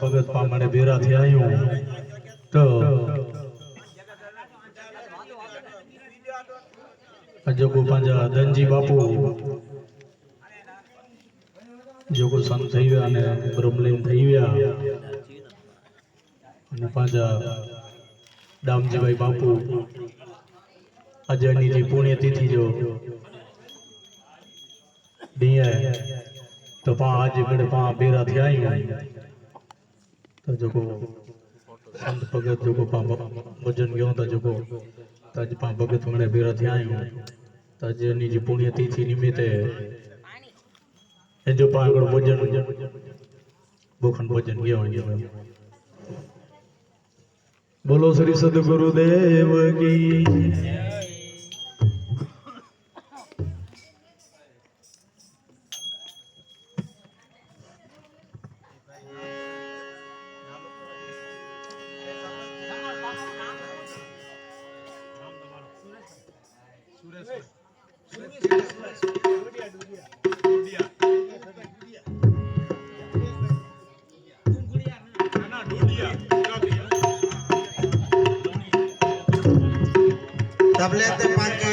ભગત પામણે ભેરા આવ્યું. તો અજોગો પાંજા ધનજી બાપુ જોગો સંત થઈ ગયા અને બ્રહ્મલીન થઈ ગયા. અને પાંજા દામજીભાઈ બાપુ અજયની જે પુણ્યતિથિ જો ડીએ, તો પા આજે કડે પા ભેરા થયા તો જોકો સંત ભગત જોકો પા ભજન ગયો તો જોકો તજ પા ભગત મને બેરા થયા તજની જે પુણ્યતિથિ નિમિત્તે એ જો પા આગળ ભજન બોખન ભજન ગયો બોલો શ્રી સદગુરુદેવ કી તબલે તે પાંકે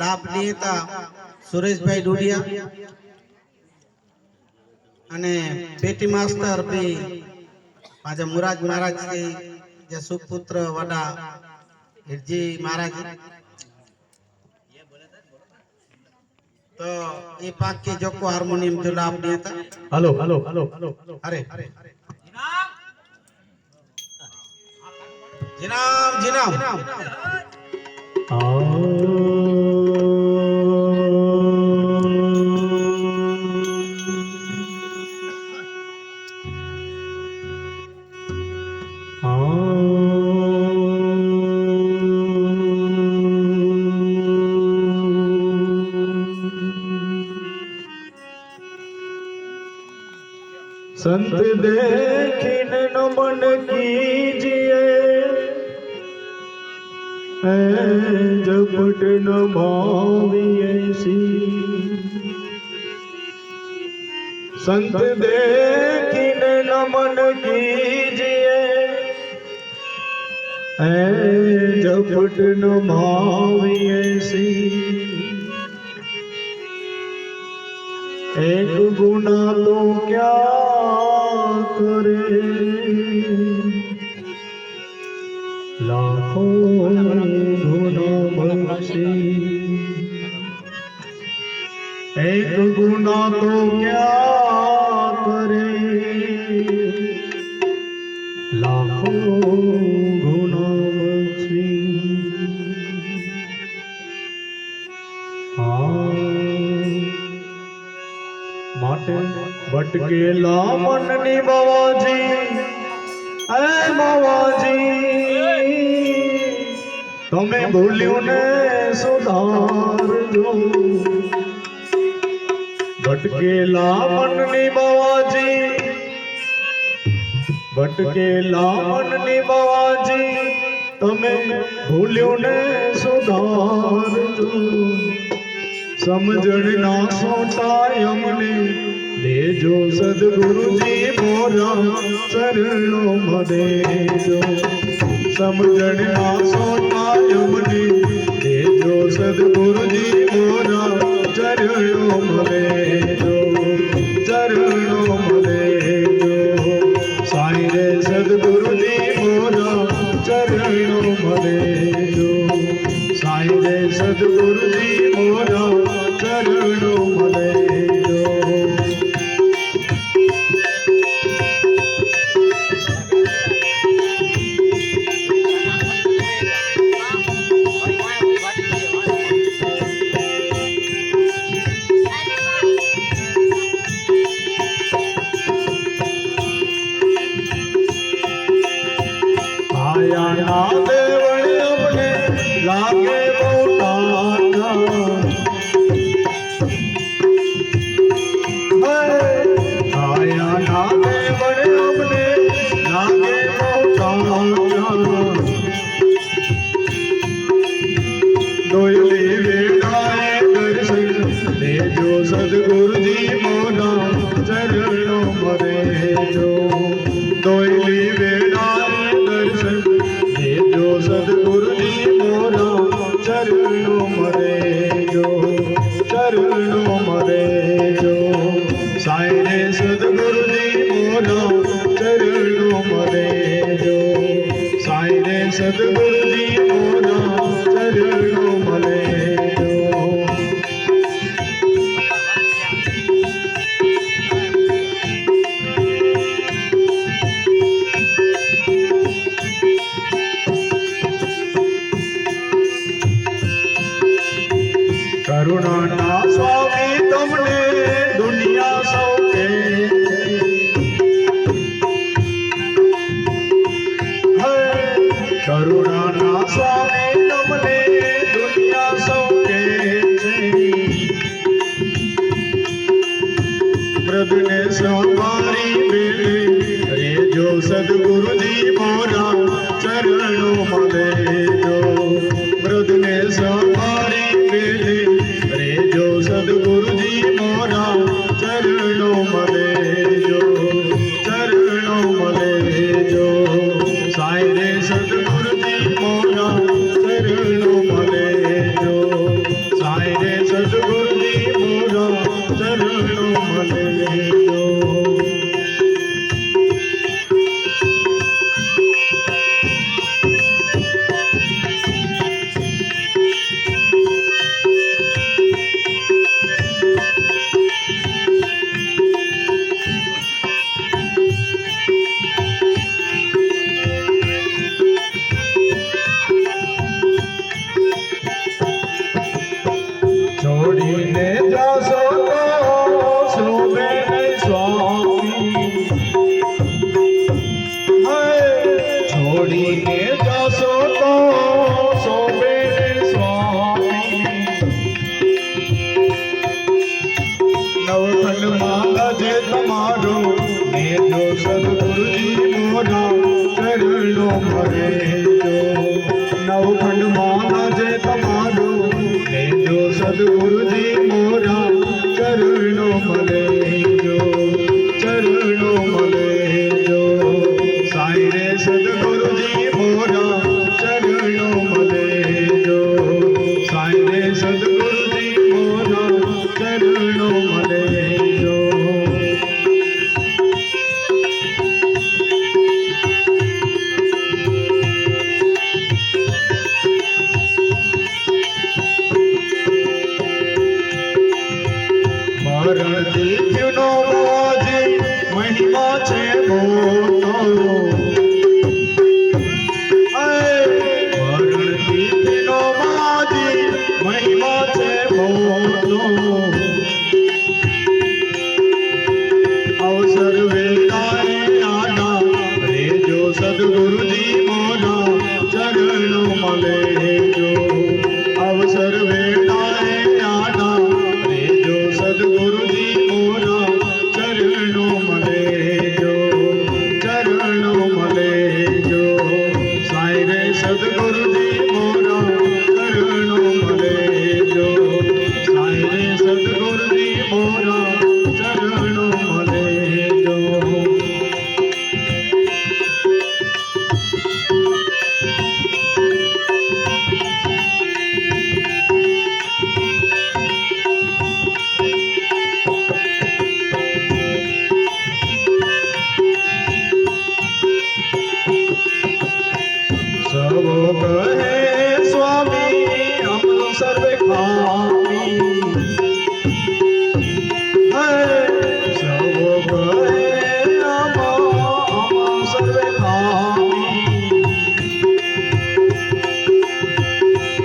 લાભ નિહેતા સુરેશભાઈ ડુડિયા અને પેટી માસ્તર બી. પાછા મુરાજ મહારાજ શ્રી જે સુપુત્ર વડા હિરજી મહારાજ. તો એ પાકે જોકો હાર્મોનિયમ જો લાભ નિયતા હલો હલો હલો હલો હાલો. અરે. જીનામ જીનામ સંત દેખીને નો મન હે પટ નમાવીએસી સંત દેખીને નમન કીજીએ. હે જપટ નમાવીએસી એક ગુના તો ક્યા કરે? લાખો ગુના તો ક્યા કરે લાખો ગુના બક્ષી માટે ભટકેલા મનની બાવાજી એ બાવાજી તમે ભૂલ્યું ને સુધારજો ભટકેલા મનની બાવાજી. ભટકેલા મનની બાવાજી. તમે ભૂલ્યું ને સુધારજો. સમજણ ના સોટા અમને. દેજો સદગુરુજી મોરા ચરણો મદેજો સમજણ ના સોટા અમને. દેજો સદગુરુજી મોરા ચરણો દેજો ચરણો કરુણાના સ્વામી તમને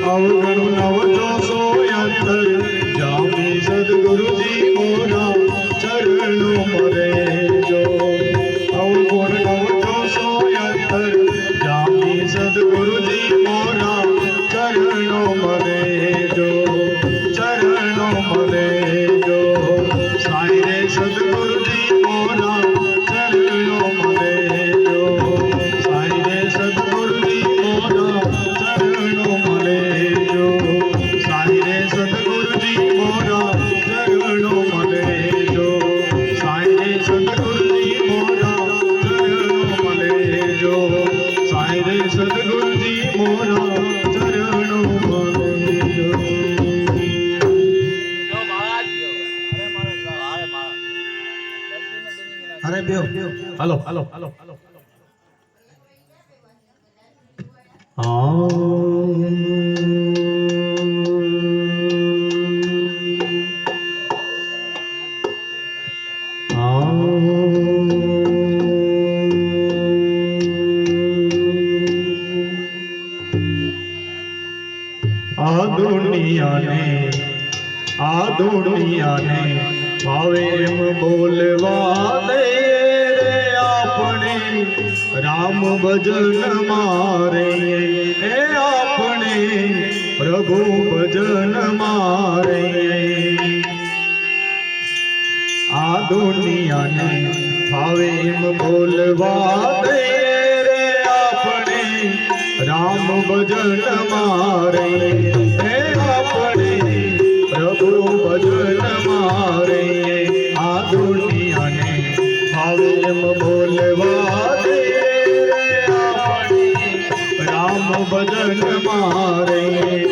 ಅವನು ಅವನು બ્યો હાલો હાલો હાલો આ દુનિયાને આ દુનિયાને ભાવે એમ બોલવા દે. રામ ભજન મારે. એ આપણે પ્રભુ ભજન મારે. આ દુનિયાને ભાવે એમ બોલવા દે રે આપણે રામ ભજન મારે. હે આપણે પ્રભુ ભજન મારે. આ દુનિયાને ભાવે એમ બોલવા ભજન મારે.